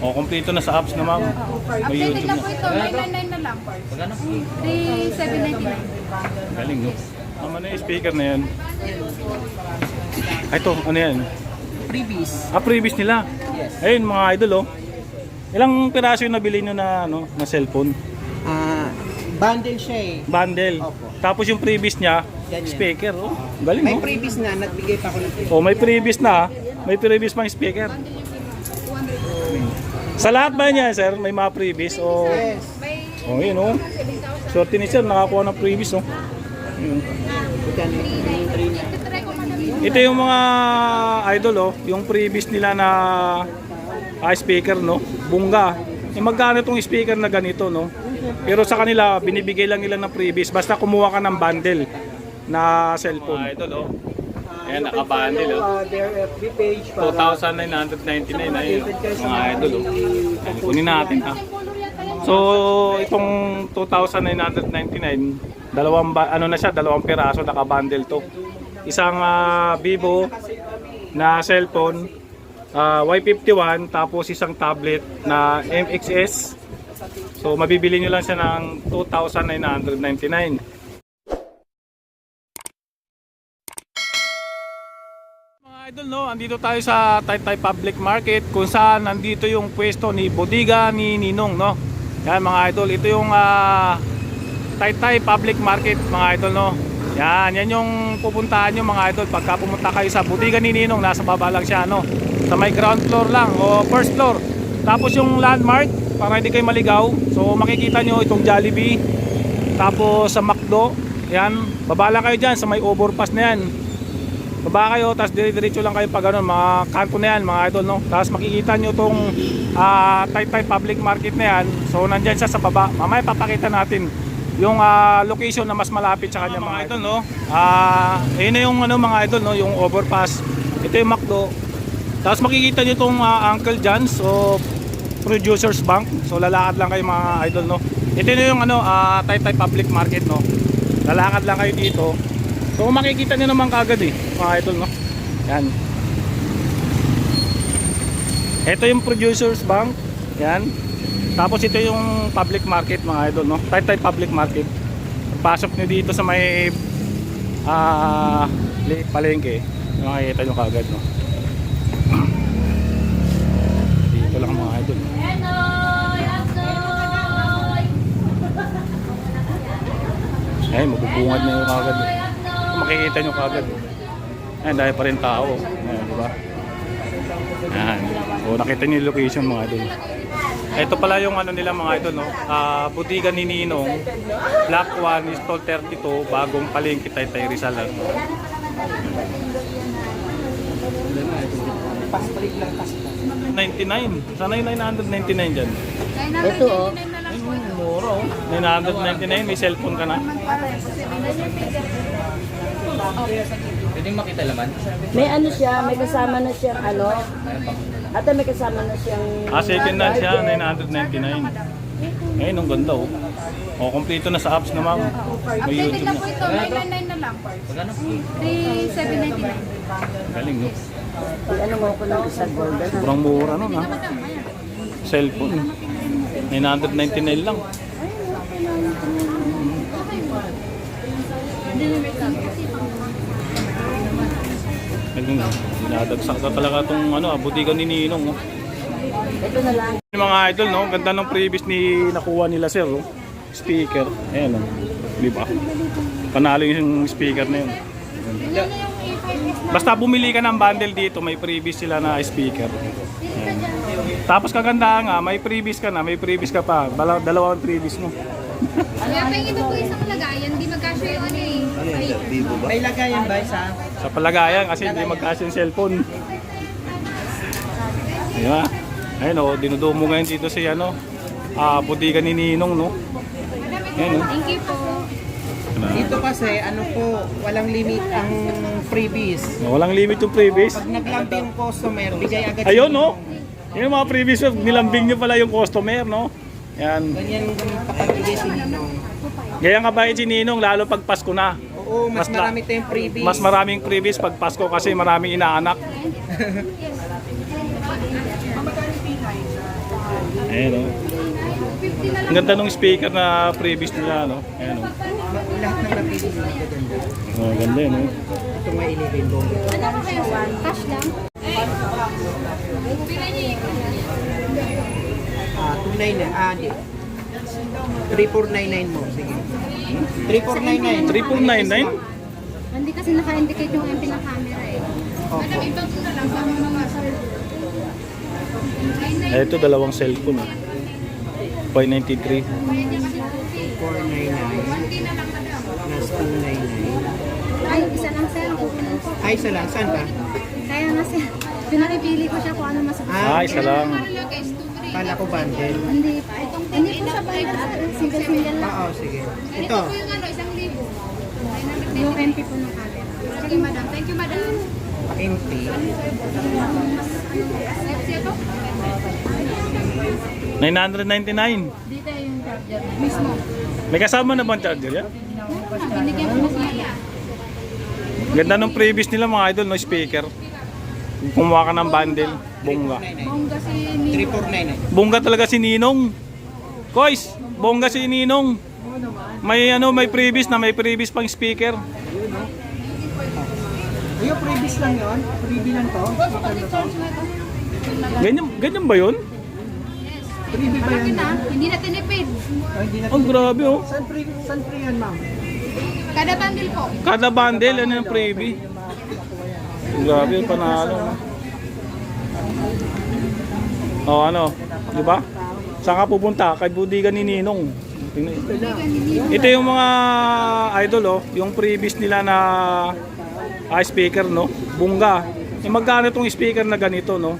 O, kompleto na sa apps na ma'am. May Updated YouTube lang na. po ito, 999 na lang. 3799. Galing, no? Ma'am, ano yung speaker na yan? Ay, ito, ano yan? Freebies. Ah, previous nila. Yes. Ayun, mga idol, oh. Ilang piraso yung nabili nyo na, ano, na cellphone? Ah, bundle siya eh. Bundle. Opo. Tapos yung previous niya, Ganyan. speaker, oh. Galing, May no? freebies na, nagbigay pa ako ng free. Oh, may previous na. ah. May previous pang speaker. Sa lahat ba niya, sir? May mga previous o Yes. Oh, yun oh. Swerte ni sir, nakakuha ng previous oh. Yun. Ito yung mga idol oh, yung previous nila na ah, speaker no, bungga. Eh magkano itong speaker na ganito no? Pero sa kanila binibigay lang nila ng previous basta kumuha ka ng bundle na cellphone. Ah, idol oh. Ayan, naka-bundle oh. Uh, their FB page para 2,999 na yun. Mga idol. Oh. Ayan, Kunin natin ha. So, itong 2,999, dalawang ano na siya, dalawang piraso naka-bundle to. Isang ah, Vivo na cellphone, ah, Y51, tapos isang tablet na MXS. So, mabibili nyo lang siya ng 2,999. Idol, no, andito tayo sa Taytay Public Market kung saan nandito yung pwesto ni Bodega ni Ninong, no. Yan mga idol, ito yung ah, Taytay Public Market, mga idol, no. Yan, yan yung pupuntahan nyo mga idol pagka pumunta kayo sa Bodega ni Ninong, nasa baba lang siya, no. Sa may ground floor lang o first floor. Tapos yung landmark, para hindi kayo maligaw, so makikita nyo itong Jollibee, tapos sa McDo, yan, baba lang kayo dyan sa may overpass na yan. Baba kayo, tapos dire-diretso lang kayo pag ano, mga kanto na yan, mga idol, no? Tapos makikita nyo tong ah, Taytay Public Market na yan. So, nandyan siya sa baba. Mamaya papakita natin yung ah, location na mas malapit sa kanya, mga, idol, no? Ah, ayun na yung ano, mga idol, no? Yung overpass. Ito yung McDo. Tapos makikita nyo tong ah, Uncle John's o Producers Bank. So, lalakad lang kayo, mga idol, no? Ito na yung ano, ah, Taytay Public Market, no? Lalakad lang kayo dito. So makikita nyo naman kagad eh, mga idol no. Yan. Ito yung producers bank. Yan. Tapos ito yung public market mga idol no. Taytay public market. Pasok nyo dito sa may ah li- palengke. Makikita nyo kagad no. Dito lang mga idol. Ay, mabubungad na yung kagad. eh. Makikita nyo kagad. Ayan, dahil pa rin tao. Ayan, di ba? Ayan. O, nakita nyo yung location mga idol. Ito pala yung ano nila mga idol, no? Ah, butigan ni Ninong. Black One is 32, bagong palengke Taytay Rizal. Ano? Paspalik lang kasi. 99. Sana yung 999 dyan. 999 na lang po ito. Mura oh. 999, may cellphone ka na. Pwedeng makita laman? May ano siya, may kasama na siyang ano. At may kasama na siyang Ah, second hand siya, 999. Ayun, ang ganda oh. O, kompleto na sa apps na ma'am. May Updated YouTube lang na. po ito, 999 na lang. Magkano? 3799. Galing no. ano mo ko ng isang golden. Sobrang mura nun ha. Cellphone. 999 lang. Naging dinadagsak na talaga itong ano, ah, butikan ni Ninong. Oh. Ito na lang. Mga idol, no? Ganda ng previous ni nakuha nila sir, oh. Speaker. Ayan, oh. Di ba? Panalo yung speaker na yun. Basta bumili ka ng bundle dito, may previous sila na speaker. Ayan. Tapos kaganda nga, may previous ka na, may previous ka pa. Dalawa, dalawang previous mo. Kaya pa ito po isang lagayan, di magkasya yung ano eh. May lagayan ba sa Sa palagayan kasi hindi magkasya yung cellphone. Di ba? Ayun o, dinudumo ngayon dito si ano, ah, budigan ni Ninong, no? Ayun o. Thank you po. Dito kasi ano po, walang limit ang freebies. Walang limit yung previous. Pag naglambing yung customer, bigay agad Ayun, no? Yung mga previous, nilambing nyo pala yung customer, no? Yan. Ganyan yung papagbigay si Ninong. Gaya nga ba si Ninong, lalo pag Pasko na. Oo, mas, Mas marami tayong freebies. Mas maraming previous pag Pasko kasi maraming inaanak. Ayan o. Ang ganda ng speaker na previous nila, no? Ayan o. Lahat ng napili nila. Oh, ganda yun, no? Ito nga 11 bongga. Ano ba kayo? Cash lang? Ah, 299. Ah, hindi. 3499 mo. Sige. 3499. 3499? Hindi kasi naka-indicate yung MP ng camera eh. Opo. Eh, ito dalawang cellphone. ah. 593. 499 plus 299. Ay, isa lang ko. Ay, isa lang. Saan ba? Kaya nga sir, pinakipili ko siya kung ano mas Ah, isa lang. Kala ko bundle. Hindi pa. Hindi po siya bundle. Single-single lang. Oo, sige. Ito. Yung MP po ng camera. Sige madam. Thank you madam. MP. Ito? 999. Dito yung charger mismo. May kasama na bang charger yan? Binigyan ko na siya. Ganda ng previous nila mga idol, no speaker. Kumuha ka ng bundle, bongga. Bongga si Nino. 3499. Bongga talaga si Ninong. Kois, bongga si Ninong. May ano, may previous na may previous pang speaker. Ayun, previous lang yun. Freebie lang to. Ganyan, ganyan ba 'yun? Freebie ba yan? Na, hindi na tinipid. Hindi na. Ang grabe oh. Saan free, saan free yan, ma'am? Kada bundle po. Kada bundle ano yung freebie. Grabe, panalo. Oh, ano? 'Di ba? Saan ka pupunta? Kay budigan ni Ninong. Ito yung mga idol oh, yung previous nila na ah, speaker no, bungga. Eh, magkano itong speaker na ganito no?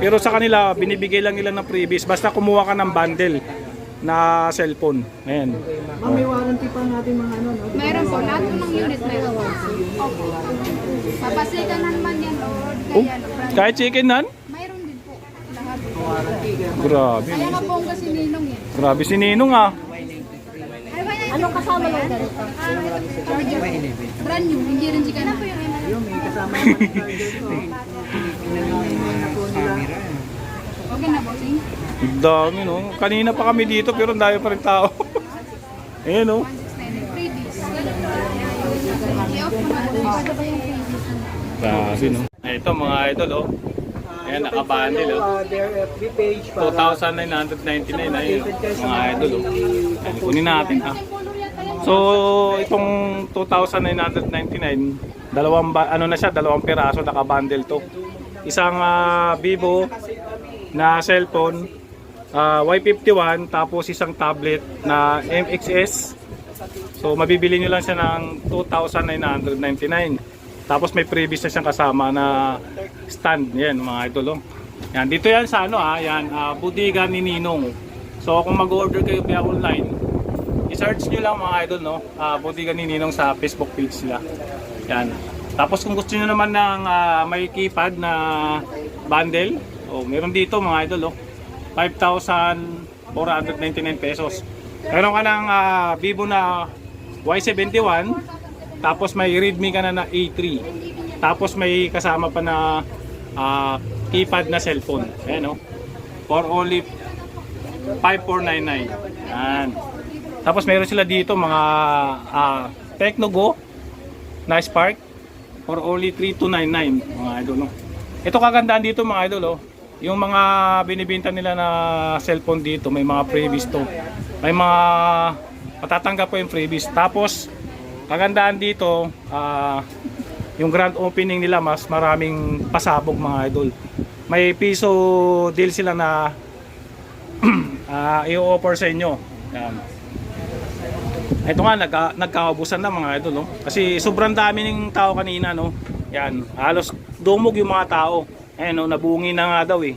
Pero sa kanila binibigay lang nila ng previous basta kumuha ka ng bundle na cellphone. Ayan. Ma'am, may warranty pa natin mga ano, no? Meron po. Lahat po ng unit meron po. Opo. Na naman yan o Oh, kaya brand. kahit chicken nan? Mayroon din po. Lahat. Kaya Grabe. Kaya nga bongga si Ninong eh. Grabe si Ninong ah. Anong kasama ng ganito? Charger. May 11. Brand new. Hindi rin chika na po yung Ayun, may kasama naman ng charger to. Tingnan mo yung mga camera. Okay na bossing. Ang dami no. Kanina pa kami dito pero ang dami pa rin tao. Ayan no. 169 freebies. I-off mo na. Pwede ba yung freebies? Grabe no. Ito mga idol oh. Ayan, nakabundle oh. Uh, their FB page para 2,999 ayun. Mga idol oh. Ayan, kunin natin ah. So, itong 2,999, dalawang ano na siya, dalawang piraso naka-bundle to. Isang ah, Vivo na cellphone, ah, Y51, tapos isang tablet na MXS. So, mabibili nyo lang siya ng 2,999. Tapos may previous na siyang kasama na stand. Yan, mga idol. Oh. Yan, dito yan sa ano ah, yan, ah, budiga ni Ninong. So, kung mag-order kayo via online, i-search nyo lang mga idol, no? Ah, budiga ni Ninong sa Facebook page nila. Yan. Tapos kung gusto nyo naman ng ah, may keypad na bundle, oh, meron dito mga idol, oh. 5,499 pesos. Meron ka ng ah, Vivo na Y71, tapos may Redmi ka na na A3. Tapos may kasama pa na ah, keypad na cellphone. Ayan, oh. For only 5499. Yan. Tapos meron sila dito mga ah, Tecno Go na Spark for only 3299 mga idol no. Ito kagandahan dito mga idol oh. Yung mga binibenta nila na cellphone dito may mga freebies to. May mga matatanggap po yung freebies. Tapos kagandahan dito ah, yung grand opening nila mas maraming pasabog mga idol. May piso deal sila na ah i-offer sa inyo. Yan. Ito nga, nagka, nagkaubusan na mga idol, no? Kasi sobrang dami ng tao kanina, no? Yan, halos dumog yung mga tao. Ayan, no? Nabungi na nga daw, eh.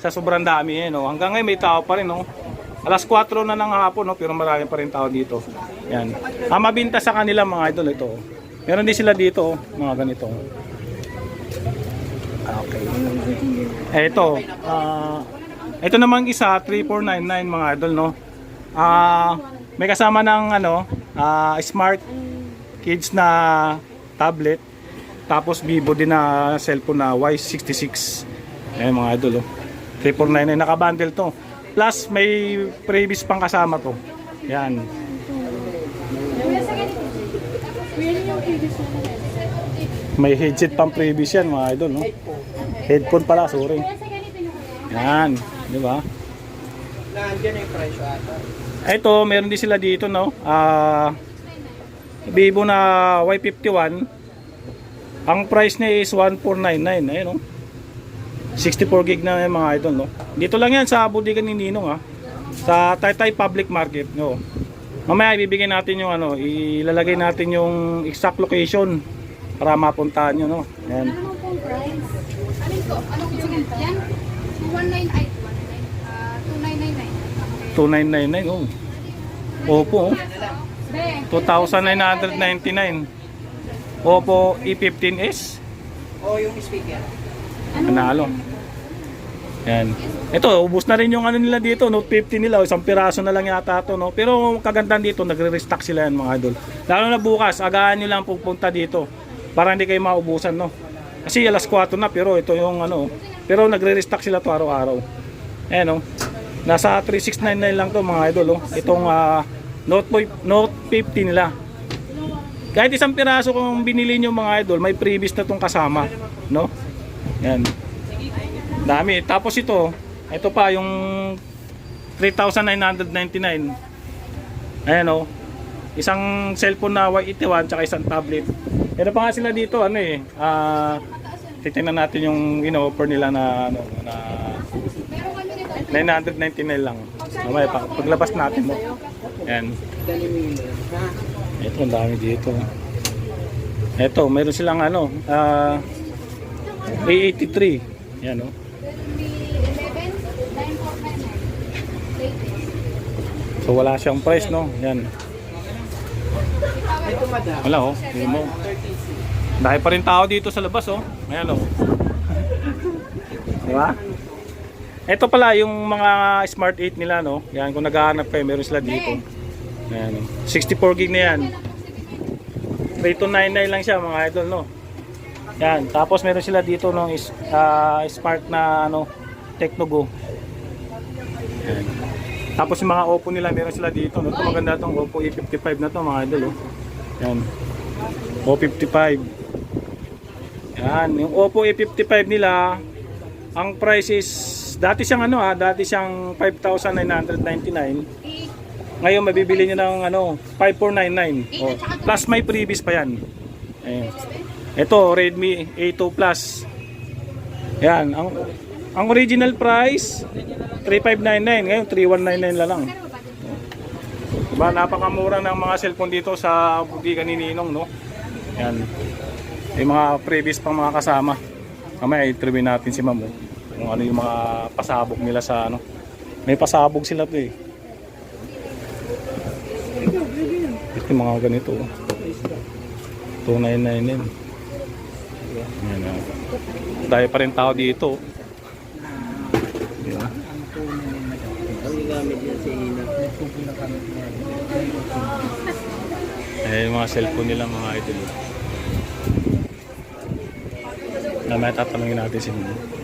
Sa sobrang dami, eh, no? Hanggang ngayon may tao pa rin, no? Alas 4 na ng hapon, no? Pero marami pa rin tao dito. Yan. Ang mabinta sa kanila, mga idol, ito. Meron din sila dito, oh, mga ganito. Okay. Eh, ito, ah, ito namang isa, 3499 mga idol, no? Ah, may kasama ng ano, ah, smart kids na tablet. Tapos Vivo din na cellphone na Y66. Ayan mga idol, oh. 3499 naka-bundle to. Plus may previous pang kasama to. Yan. May headset pang previous yan mga idol, no? Headphone pala, sorry. Yan, di ba? Nandiyan yung presyo ata. Ito, meron din sila dito, no? Ah, Vivo na Y51. Ang price niya is 1499, ayun, no? 64 gig na yan, mga idol, no? Dito lang yan sa bodega ni Ninong, ha? Sa Taytay Public Market, no? Mamaya ibibigay natin yung ano, ilalagay natin yung exact location para mapuntahan nyo, no? Yan. Ano pong price? Alin ko? Anong yung yan? 219 ay 2999. 2999, oh. Opo, oh. Be, 2,999. Oppo E15s. O yung speaker. Panalo. Yan. Ito, ubus na rin yung ano nila dito, Note 50 nila, isang piraso na lang yata to, no. Pero kagandahan dito, nagre-restock sila yan mga idol. Lalo na bukas, agahan nyo lang pupunta dito para hindi kayo maubusan, no. Kasi alas 4 na, pero ito yung ano, pero nagre-restock sila to araw-araw. Ayan, no. Nasa 3699 lang to mga idol, oh. Itong ah, Note, Note 50 nila. Kahit isang piraso kung binili nyo mga idol, may previous na tong kasama, no? Yan. Dami. Tapos ito, ito pa yung 3,999. Ayan o. Isang cellphone na Y81 tsaka isang tablet. Meron pa nga sila dito, ano eh, ah, titingnan natin yung in-offer nila na, ano, na meron kami nito. 999 lang. Mamaya, pa, paglabas natin mo. Yan. Ito, ang dami dito. Ito, meron silang ano, ah, A83. Yan o. Realme 11, 9499. Latest. So wala siyang price, no? Yan. Wala oh, hindi mo. Dahil pa rin tao dito sa labas oh. Ayan oh. Di ba? Ito pala yung mga Smart 8 nila no. Yan kung naghahanap kayo meron sila dito. Ayan oh. 64 gig na yan. 3299 lang siya mga idol no. Yan, tapos meron sila dito no is ah, Spark na ano Tecnogo. Yan. Tapos yung mga Oppo nila meron sila dito no. Ito maganda tong Oppo E55 na to mga idol oh. Yan. Oppo 55. Yan, yung Oppo A55 nila, ang price is dati siyang ano ah, dati siyang 5,999. Ngayon mabibili niyo ng ano, 5,499. Oh, plus may previous pa yan. Ayan. Ito, Redmi A2 Plus. Yan, ang ang original price 3599, ngayon 3199 na lang. Diba, napakamura ng mga cellphone dito sa butika ni Ninong, no? Yan. May mga previous pang mga kasama. Mamaya i-interview natin si Ma'am, oh. Kung ano yung mga pasabog nila sa ano. May pasabog sila to eh. Ito yung mga ganito, oh. 299 din. Yan, oh. Dahil pa rin tao dito, oh. Diba? Eh, mga cellphone nila mga idol. Na may tatanungin natin si Mino.